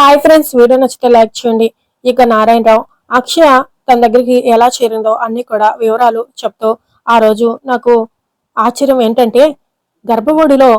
Hi friends video నచ్చితే like చేయండి. ఇక నారాయణరావు అక్షయ తన దగ్గరికి ఎలా చేరిందో అన్ని కూడా వివరాలు చెప్తూ ఆ రోజు నాకు ఆశ్చర్యం ఏంటంటే గర్భగుడిలో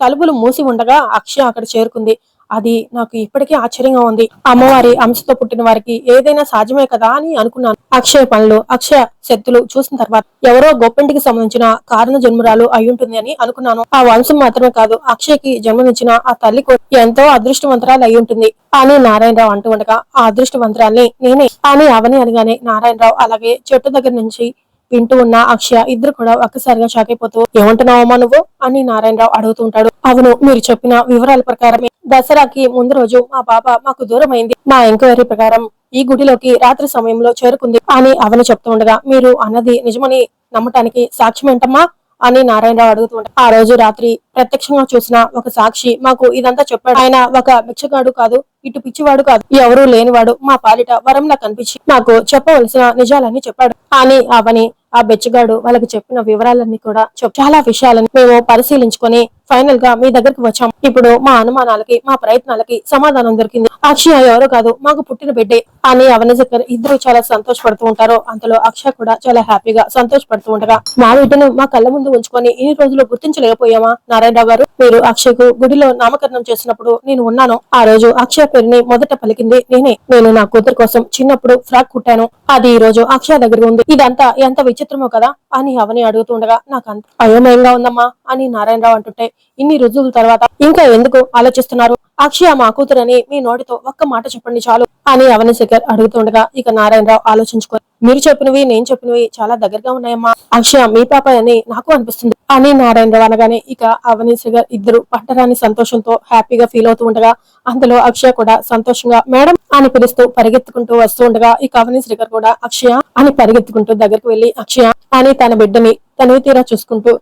తలుపులు మూసి ఉండగా అక్షయ అక్కడ చేరుకుంది. అది నాకు ఇప్పటికీ ఆశ్చర్యంగా ఉంది. అమ్మవారి అంశతో పుట్టిన వారికి ఏదైనా సాధ్యమే కదా అని అనుకున్నాను. అక్షయ పనులు అక్షయ శక్తులు చూసిన తర్వాత ఎవరో గొప్పింటికి సంబంధించిన కారణ జన్మరాలు అయి ఉంటుంది అని అనుకున్నాను. ఆ వంశం మాత్రమే కాదు అక్షయ్కి జన్మనిచ్చిన ఆ తల్లి ఎంతో అదృష్టవంతరాలు అయి ఉంటుంది. అని నారాయణరావు అంటూ ఉండగా ఆ అదృష్టవంతరాల్ని నేనే అని అవని అనగానే నారాయణరావు అలాగే చెట్టు దగ్గర నుంచి వింటూ ఉన్న అక్షయ ఇద్దరు కూడా ఒక్కసారిగా షాక్ అయిపోతూ ఏమంటున్నావమ్మా నువ్వు? అని నారాయణరావు అడుగుతూ ఉంటాడు. అవును మీరు చెప్పిన వివరాల ప్రకారమే. దసరాకి ముందు రోజు మా పాప మాకు దూరం అయింది మా ఎంక్వైరీ ప్రకారం ఈ గుడిలోకి రాత్రి సమయంలో చేరుకుంది అని అవని చెప్తూ ఉండగా మీరు అన్నది నిజమని నమ్మటానికి సాక్ష్యం ఏంటమ్మా అని నారాయణరావు అడుగుతూ ఉంటాడు. ఆ రోజు రాత్రి ప్రత్యక్షంగా చూసిన ఒక సాక్షి మాకు ఇదంతా చెప్పాడు. ఆయన ఒక భిక్షగాడు కాదు ఇటు పిచ్చివాడు కాదు. ఎవరూ లేనివాడు మా పాలిట వరంలా కనిపించి మాకు చెప్పవలసిన నిజాలన్నీ చెప్పాడు. అని అవని ఆ బెచ్చగాడు వాళ్ళకి చెప్పిన వివరాలన్నీ కూడా చాలా విషయాలను మేము పరిశీలించుకొని ఫైనల్గా మీ దగ్గరికి వచ్చాం. ఇప్పుడు మా అనుమానాలకి మా ప్రయత్నాలకి సమాధానం దొరికింది. అక్షయ ఎవరో కాదు మాకు పుట్టిన బిడ్డే. అని అవని దగ్గర ఇద్దరు చాలా సంతోషపడుతూ ఉంటారు. అంతలో అక్షయ కూడా చాలా హ్యాపీగా సంతోషపడుతూ ఉండగా మా బిడ్డను మా కళ్ళ ముందు ఉంచుకొని ఇన్ని రోజులు గుర్తించలేకపోయామా? నారాయణరావు గారు మీరు అక్షయ్కు గుడిలో నామకరణం చేసినప్పుడు నేను ఉన్నాను. ఆ రోజు అక్షయ పేరుని మొదట పలికింది నేనే. నేను నా కూతురు కోసం చిన్నప్పుడు ఫ్రాక్ కుట్టాను. అది ఈ రోజు అక్షయ దగ్గర ఉంది. ఇదంతా ఎంత విచిత్రమో కదా అని అవని అడుగుతుండగా నాకు అంత అయోమయంగా ఉందమ్మా అని నారాయణరావు అంటుంటే ఇన్ని రుజువుల తర్వాత ఇంకా ఎందుకు ఆలోచిస్తున్నారు? అక్షయ మా కూతురని మీ నోటితో ఒక్క మాట చెప్పండి చాలు అని అవని శేఖర్ అడుగుతుండగా ఇక నారాయణరావు ఆలోచించుకొని మీరు చెప్పినవి నేను చెప్పినవి చాలా దగ్గరగా ఉన్నాయమ్మా. అక్షయ మీ పాప అని నాకు అనిపిస్తుంది అని నారాయణరావు అనగానే ఇక అవని శేఖర్ ఇద్దరు పట్టరాని సంతోషంతో హ్యాపీగా ఫీల్ అవుతూ ఉండగా అందులో అక్షయ కూడా సంతోషంగా మేడం అని పిలుస్తూ పరిగెత్తుకుంటూ వస్తూ ఉండగా ఇక అవని శ్రీకర్ కూడా అక్షయ అని పరిగెత్తుకుంటూ దగ్గరకు వెళ్ళి అక్షయ అని తన బిడ్డని తనివి తీరా చూసుకుంటూ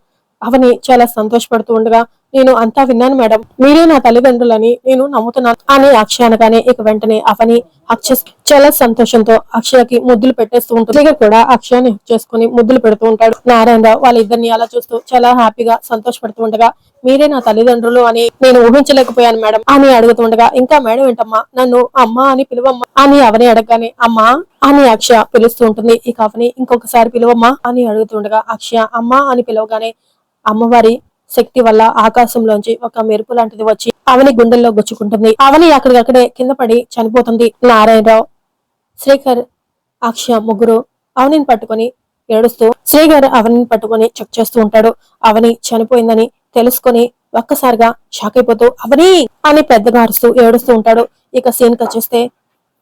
అవని చాలా సంతోషపడుతూ ఉండగా నేను అంతా విన్నాను మేడం. మీరే నా తల్లిదండ్రులని నేను నమ్ముతున్నాను. అని అక్షయ అనగానే ఇక వెంటనే అవని అక్షయ చాలా సంతోషంతో అక్షయకి ముద్దులు పెట్టేస్తూ ఉంటుంది. ఇక కూడా అక్షయాన్ని చేసుకుని ముద్దులు పెడుతూ ఉంటాడు. నారాయణరావు వాళ్ళిద్దరిని అలా చూస్తూ చాలా హ్యాపీగా సంతోషపడుతూ ఉండగా మీరే నా తల్లిదండ్రులు అని నేను ఊహించలేకపోయాను మేడం అని అడుగుతుండగా ఇంకా మేడం ఏంటమ్మా? నన్ను అమ్మా అని పిలువమ్మా అని అవని అడగగానే అమ్మా అని అక్షయ పిలుస్తూ ఉంటుంది. ఇక అవని ఇంకొకసారి పిలువమ్మా అని అడుగుతుండగా అక్షయ అమ్మా అని పిలవగానే అమ్మవారి శక్తి వల్ల ఆకాశంలోంచి ఒక మెరుపు లాంటిది వచ్చి అవని గుండెల్లో గుచ్చుకుంటుంది. అవని అక్కడికక్కడే కింద పడి చనిపోతుంది. నారాయణరావు శ్రీకర్ అక్షయ ముగ్గురు అవనిని పట్టుకొని ఏడుస్తూ శ్రీగారు అవనిని పట్టుకొని చెక్ చేస్తూ ఉంటాడు. అవని చనిపోయిందని తెలుసుకొని ఒక్కసారిగా షాక్ అయిపోతూ అవని అని పెద్దగా అరుస్తూ ఏడుస్తూ ఉంటాడు. ఇక సీన్ వచ్చేస్తే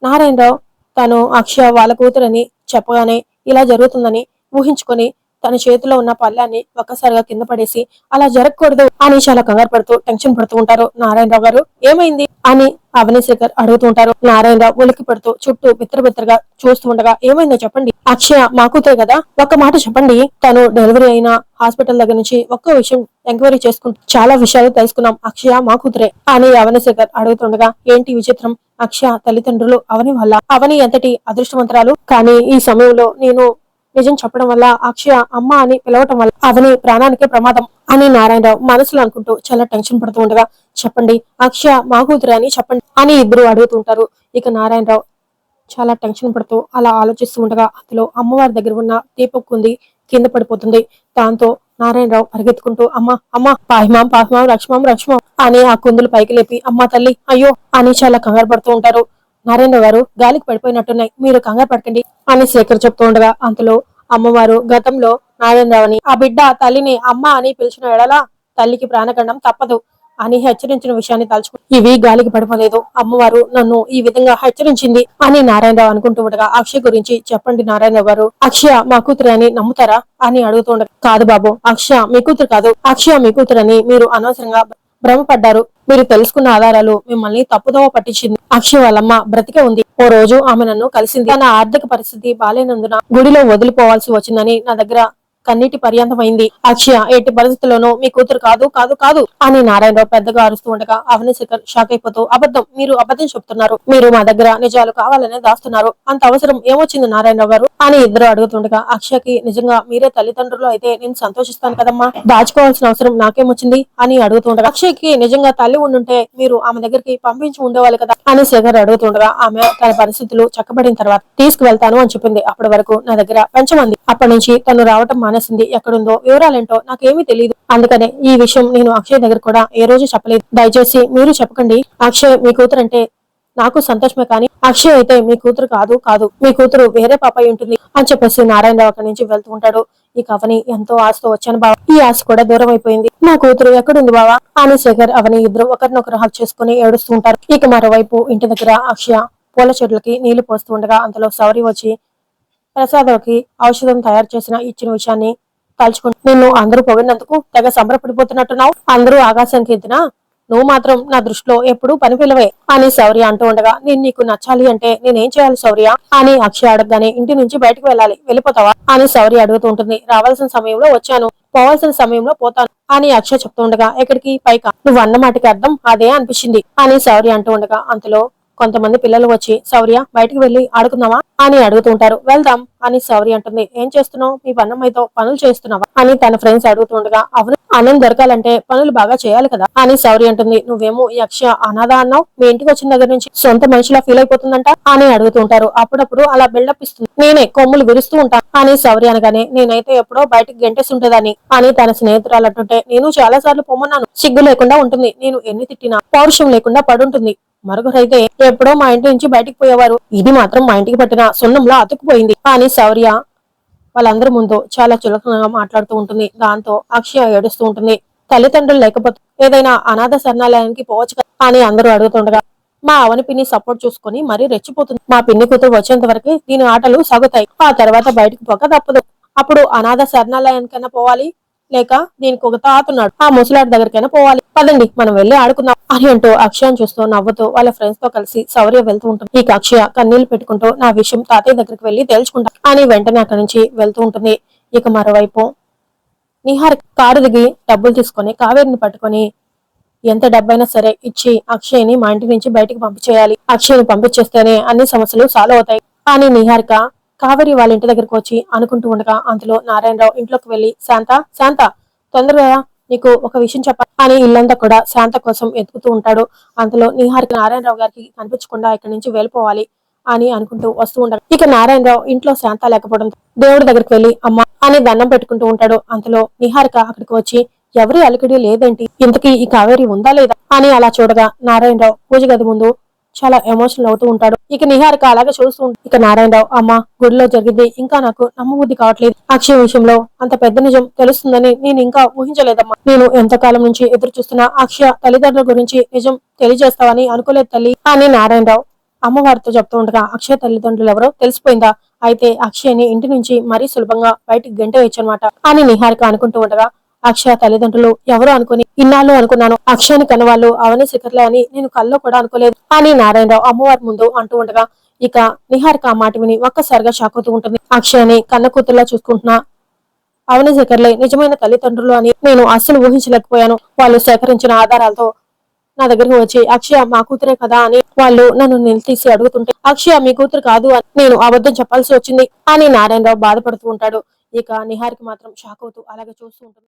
నారాయణరావు తను అక్షయ వాళ్ళ కూతురని చెప్పగానే ఇలా జరుగుతుందని ఊహించుకొని తన చేతిలో ఉన్న పళ్ళాన్ని ఒక్కసారిగా కింద పడేసి అలా జరగకూడదు అని చాలా కంగారు పడుతూ టెన్షన్ పడుతూ ఉంటారు నారాయణరావు గారు. ఏమైంది? అని అవని శేఖర్ అడుగుతూ ఉంటారు. నారాయణరావు ఉలికి పెడుతూ చుట్టూ బిత్తర బిత్తరగా చూస్తూ ఉండగా ఏమైందో చెప్పండి. అక్షయ మా కూతురే కదా? ఒక మాట చెప్పండి. తను డెలివరీ అయిన హాస్పిటల్ దగ్గర నుంచి ఒక్క విషయం ఎంక్వైరీ చేసుకుంటూ చాలా విషయాలు తెలుసుకున్నాం. అక్షయ మా కూతురే అని అవని శేఖర్ అడుగుతుండగా ఏంటి విచిత్రం? అక్షయ తల్లిదండ్రులు అవని వల్ల అవని ఎంతటి అదృష్టవంతరాలు? కానీ ఈ సమయంలో నేను నిజం చెప్పడం వల్ల అక్షయ అమ్మ అని పిలవటం వల్ల అవని ప్రాణానికే ప్రమాదం అని నారాయణరావు మనసులో అనుకుంటూ చాలా టెన్షన్ పడుతూ ఉండగా చెప్పండి అక్షయ మా కూతురు అని చెప్పండి అని ఇద్దరు అడుగుతుంటారు. ఇక నారాయణరావు చాలా టెన్షన్ పడుతూ అలా ఆలోచిస్తూ ఉండగా అందులో అమ్మవారి దగ్గర ఉన్న దీపక్కుంది కింద పడిపోతుంది. దాంతో నారాయణరావు పరిగెత్తుకుంటూ అమ్మ అమ్మ పాహిమాం పాహిమాం లక్ష్మం లక్ష్మం అని ఆ కుందులు పైకి లేపి అమ్మ తల్లి అయ్యో అని చాలా కంగారు పడుతూ ఉంటారు. నరేంద్ర గారు గాలికి పడిపోయినట్టున్నాయి. మీరు కంగారు పడకండి అని శేఖర్ చెప్తూ ఉండగా అంతలో అమ్మవారు గతంలో నారాయణరావుని ఆ బిడ్డ తల్లిని అమ్మ అని పిలిచిన ఎడల తల్లికి ప్రాణగండం తప్పదు అని హెచ్చరించిన విషయాన్ని తలుచుకు ఇవి గాలికి పడిపోలేదు. అమ్మవారు నన్ను ఈ విధంగా హెచ్చరించింది అని నారాయణరావు అనుకుంటూ ఉండగా అక్షయ గురించి చెప్పండి నారాయణరావు గారు. అక్షయ మా కూతురు అని నమ్ముతారా? అని అడుగుతూ ఉండగా కాదు బాబు అక్షయ మీ కూతురు కాదు. అక్షయ మీ కూతురు అని మీరు అనవసరంగా భ్రమపడ్డారు. మీరు తెలుసుకున్న ఆధారాలు మిమ్మల్ని తప్పుదోవ పట్టించింది. అక్షయ్ వాళ్ళమ్మ బ్రతికే ఉంది. ఓ రోజు ఆమె నన్ను కలిసింది. తన ఆర్థిక పరిస్థితి బాలేనందున గుడిలో వదిలిపోవాల్సి వచ్చిందని నా దగ్గర కన్నీటి పర్యంతమైంది. అక్షయ ఎట్టి పరిస్థితుల్లోనూ మీ కూతురు కాదు కాదు కాదు అని నారాయణరావు పెద్దగా అరుస్తూ ఉండగా అవని శేఖర్ షాక్ అయిపోతూ అబద్ధం మీరు అబద్ధం చెప్తున్నారు. మీరు మా దగ్గర నిజాలు కావాలనే దాస్తున్నారు. అంత అవసరం ఏమొచ్చింది నారాయణరావు గారు? అని ఇద్దరు అడుగుతుండగా అక్షయకి నిజంగా మీరే తల్లిదండ్రులు అయితే నేను సంతోషిస్తాను కదమ్మా. దాచుకోవాల్సిన అవసరం నాకేమొచ్చింది? అని అడుగుతుండగా అక్షయ్కి నిజంగా తల్లి ఉండుంటే మీరు ఆమె దగ్గరికి పంపించి ఉండేవాళ్ళు కదా? అని శేఖర్ అడుగుతుండగా ఆమె తన పరిస్థితులు చక్కబడిన తర్వాత తీసుకువెళ్తాను అని చెప్పింది. అప్పటి వరకు నా దగ్గర పెంచమంది. అప్పటి నుంచి తను రావటం మానేసింది ఎక్కడుందో వివరాలేంటో నాకేమీ తెలియదు అందుకనే ఈ విషయం నేను అక్షయ్ దగ్గర కూడా ఏ రోజు చెప్పలేదు. దయచేసి మీరు చెప్పకండి. అక్షయ్ మీ కూతురు అంటే నాకు సంతోషమే కానీ అక్షయ్ అయితే మీ కూతురు కాదు కాదు. మీ కూతురు వేరే పాప ఉంటుంది అని చెప్పేసి నారాయణరావు అక్కడి నుంచి వెళ్తూ ఉంటాడు. ఈ కవని ఎంతో ఆశతో వచ్చాను బావ. ఈ ఆశ కూడా దూరం అయిపోయింది. నా కూతురు ఎక్కడుంది బావా? అని శేఖర్ అవని ఇద్దరు ఒకరినొకరు హక్ చేసుకుని ఏడుస్తూ ఉంటారు. ఇక మరోవైపు ఇంటి దగ్గర అక్షయ పూల చెట్లకి నీళ్ళు పోస్తూ ఉండగా అంతలో సౌరి వచ్చి ప్రసాదకి ఔషధం తయారు చేసిన ఇచ్చిన విషయాన్ని తలుచుకుంటూ నిన్ను అందరూ పొగిడినందుకు తెగ సంబరపడిపోతున్నట్టున్నావు. అందరూ ఆకాశానికి ఎత్తినా నువ్వు మాత్రం నా దృష్టిలో ఎప్పుడు పని పిల్లవే అని శౌర్య అంటూ ఉండగా నేను నీకు నచ్చాలి అంటే నేనేం చేయాలి శౌర్య అని అక్షయ అడగగానే ఇంటి నుంచి బయటకు వెళ్ళాలి. వెళ్ళిపోతావా అని శౌర్య అడుగుతూ ఉంటుంది. రావాల్సిన సమయంలో వచ్చాను. పోవాల్సిన సమయంలో పోతాను అని అక్షయ చెప్తూ ఉండగా ఎక్కడికి? పైకా? నువ్వు అన్న మాటకి అర్థం అదే అనిపించింది అని శౌర్య అంటూ ఉండగా అంతలో కొంతమంది పిల్లలు వచ్చి శౌర్య బయటకు వెళ్ళి ఆడుకుందామా? అని అడుగుతుంటారు. వెళ్దాం అని శౌర్య అంటుంది. ఏం చేస్తున్నావు? మీ పన్నమ్మతో పనులు చేస్తున్నావా? అని తన ఫ్రెండ్స్ అడుగుతుండగా అవును అన్నం దొరకాలంటే పనులు బాగా చేయాలి కదా? అని శౌర్య అంటుంది. నువ్వేమో యక్ష అనాథ అన్నావు? మీ ఇంటికి వచ్చిన దగ్గర నుంచి సొంత మనిషిలా ఫీల్ అయిపోతుందంట? అని అడుగుతుంటారు. అప్పుడప్పుడు అలా బిల్డప్ ఇస్తుంది. నేనే కొమ్ములు విరుస్తూ ఉంటాను అని శౌర్య అనగానే నేనైతే ఎప్పుడో బయటకు గెంటేసి ఉంటుందని అని తన స్నేహితురాలు అంటుంటే నేను చాలా సార్లు పొమ్మన్నాను. సిగ్గు లేకుండా ఉంటుంది. నేను ఎన్ని తిట్టినా పౌరుషం లేకుండా పడుంటుంది. మరొకరైతే ఎప్పుడో మా ఇంటి నుంచి బయటికి పోయేవారు. ఇది మాత్రం మా ఇంటికి పట్టిన సున్నంలా అతుక్కుపోయింది. కానీ శౌర్య వాళ్ళందరి ముందు చాలా చులకనగా మాట్లాడుతూ ఉంటుంది. దాంతో అక్షయ ఏడుస్తూ ఉంటుంది. తల్లిదండ్రులు లేకపోతే ఏదైనా అనాథ శరణాలయానికి పోవచ్చు అని అందరూ అడుగుతుండగా మా అవని పిన్ని సపోర్ట్ చూసుకొని మరీ రెచ్చిపోతుంది. మా పిన్ని కూతురు వచ్చేంత వరకు దీని ఆటలు సాగుతాయి. ఆ తర్వాత బయటకు పోక తప్పదు. అప్పుడు అనాథ శరణాలయానికైనా పోవాలి. లేక దీనికి ఒక తాతున్నాడు ఆ ముసలాడి దగ్గరికైనా పోవాలి. పదండి మనం వెళ్ళి ఆడుకుందాం. అని అంటూ అక్షయాన్ని చూస్తూ నవ్వుతూ వాళ్ళ ఫ్రెండ్స్తో కలిసి సౌర్య వెళ్తూ ఉంటుంది. ఈ అక్షయ కన్నీళ్ళు పెట్టుకుంటూ నా విషయం తాతయ్య దగ్గరికి వెళ్ళి తేల్చుకుంటా అని వెంటనే అక్కడి నుంచి వెళ్తూ ఉంటుంది. ఇక మరోవైపు నిహార్ కారు దిగి డబ్బులు తీసుకొని కావేరిని పట్టుకొని ఎంత డబ్బైనా సరే ఇచ్చి అక్షయ్ని మా ఇంటి నుంచి బయటికి పంపించేయాలి. అక్షయ్ని పంపించేస్తేనే అన్ని సమస్యలు సాల్వ్ అవుతాయి. కానీ నిహారిక కావేరి వాళ్ళ ఇంటి దగ్గరకు వచ్చి అనుకుంటూ ఉండగా అందులో నారాయణరావు ఇంట్లోకి వెళ్ళి శాంత శాంత తొందరగా నీకు ఒక విషయం చెప్పాలి అని ఇల్లంతా కూడా శాంత కోసం ఎదుగుతూ ఉంటాడు. అంతలో నిహారిక నారాయణరావు గారికి కనిపించకుండా ఇక్కడి నుంచి వెళ్ళిపోవాలి అని అనుకుంటూ వస్తూ ఉంటాడు. ఇక నారాయణరావు ఇంట్లో శాంత లేకపోవడం దేవుడి దగ్గరికి వెళ్ళి అమ్మ అని దండం పెట్టుకుంటూ ఉంటాడు. అంతలో నిహారిక అక్కడికి వచ్చి ఎవరి అలికిడి లేదేంటి? ఇంతకీ ఈ కావేరి ఉందా లేదా? అని అలా చూడగా నారాయణరావు పూజ గది ముందు చాలా ఎమోషనల్ అవుతూ ఉంటాడు. ఇక నిహారిక అలాగే చూస్తూ ఉంటుంది. ఇక నారాయణరావు అమ్మ గుడిలో జరిగింది. ఇంకా నాకు నమ్మబుద్ధి కావట్లేదు. అక్షయ విషయంలో అంత పెద్ద నిజం తెలుస్తుందని నేను ఇంకా ఊహించలేదమ్మా. నేను ఎంతకాలం నుంచి ఎదురు చూస్తున్న అక్షయ తల్లిదండ్రుల గురించి నిజం తెలియజేస్తావని అనుకోలేదు తల్లి. అని నారాయణరావు అమ్మవారితో చెప్తూ ఉండగా అక్షయ తల్లిదండ్రులు ఎవరో తెలిసిపోయిందా? అయితే అక్షయని ఇంటి నుంచి మరీ సులభంగా బయటికి గంట వేచ్చనమాట అని నిహారిక అనుకుంటూ ఉండగా అక్షయ తల్లిదండ్రులు ఎవరో అనుకుని ఇన్నాళ్ళు అనుకున్నాను. అక్షయని కన్నవాళ్ళు అవని శిఖర్లే అని నేను కల్లో కూడా అనుకోలేదు. అని నారాయణరావు అమ్మవారి ముందు అంటూ ఉండగా ఇక నిహారిక ఆ మాట విని ఒక్కసారిగా షాక్ అవుతూ ఉంటుంది. అక్షయని కన్న కూతుర్లా చూసుకుంటున్నా అవని శేఖర్లే నిజమైన తల్లిదండ్రులు అని నేను అస్సలు ఊహించలేకపోయాను. వాళ్ళు సేకరించిన ఆధారాలతో నా దగ్గరికి వచ్చి అక్షయ మా కూతురే కదా అని వాళ్ళు నన్ను నిలదీసి అడుగుతుంటే అక్షయ మీ కూతురు కాదు అని నేను అబద్ధం చెప్పాల్సి వచ్చింది అని నారాయణరావు బాధపడుతూ ఉంటాడు. ఇక నిహారికి మాత్రం షాక్ అవుతూ అలాగే చూస్తూ ఉంటుంది.